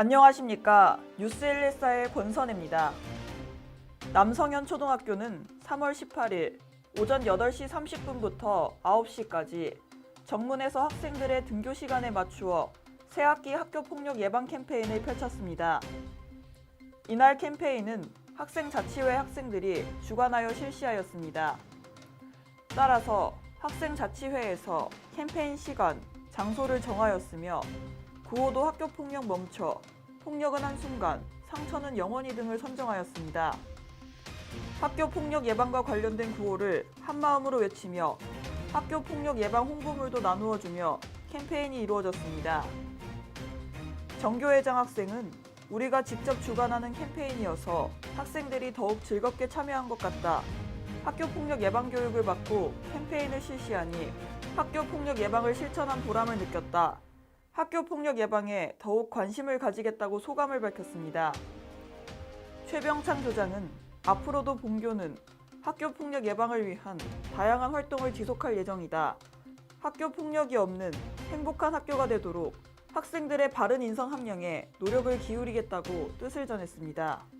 안녕하십니까. 뉴스 114의 권선혜입니다. 남성현 초등학교는 3월 18일 오전 8시 30분부터 9시까지 정문에서 학생들의 등교 시간에 맞추어 새학기 학교 폭력 예방 캠페인을 펼쳤습니다. 이날 캠페인은 학생 자치회 학생들이 주관하여 실시하였습니다. 따라서 학생 자치회에서 캠페인 시간, 장소를 정하였으며 구호도 학교 폭력 멈춰, 폭력은 한순간, 상처는 영원히 등을 선정하였습니다. 학교 폭력 예방과 관련된 구호를 한마음으로 외치며 학교 폭력 예방 홍보물도 나누어 주며 캠페인이 이루어졌습니다. 정교회장 학생은 우리가 직접 주관하는 캠페인이어서 학생들이 더욱 즐겁게 참여한 것 같다. 학교 폭력 예방 교육을 받고 캠페인을 실시하니 학교 폭력 예방을 실천한 보람을 느꼈다. 학교 폭력 예방에 더욱 관심을 가지겠다고 소감을 밝혔습니다. 최병창 교장은 앞으로도 본교는 학교 폭력 예방을 위한 다양한 활동을 지속할 예정이다. 학교 폭력이 없는 행복한 학교가 되도록 학생들의 바른 인성 함량에 노력을 기울이겠다고 뜻을 전했습니다.